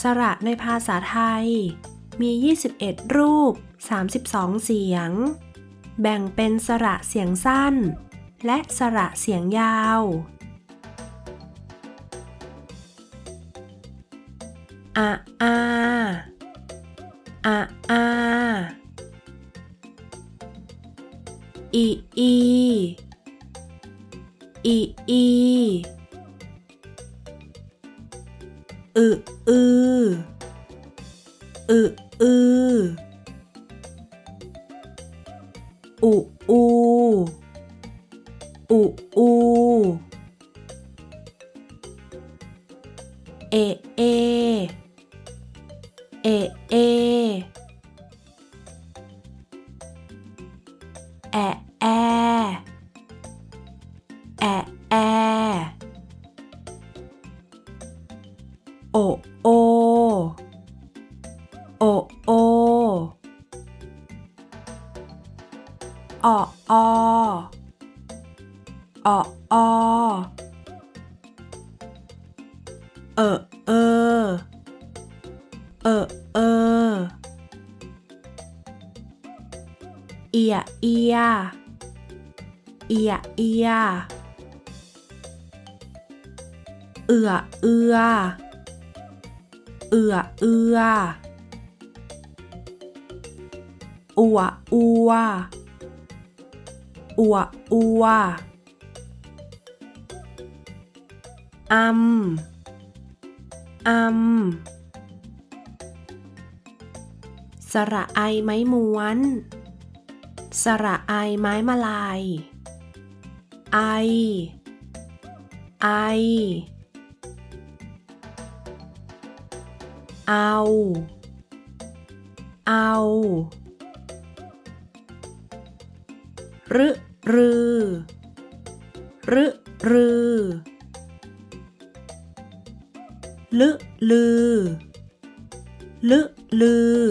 สระในภาษาไทย มี 21 รูป 32 เสียง แบ่งเป็นสระเสียงสั้น และสระเสียงยาวอะอาอะอาอีอีอีอี อึอืออึอืออุอูอุอูเอเอเอ โอโอโอโอออออออเออเออเออเออเอียเอียเอียเอียเอือเอือ เอือเอืออัวอัวอัวอัวอัมอัมสระไอไม้ม้วน สระไอไม้มาลาย ไอ ไอ เอา เอารึรือรึรือลึลือลึลือ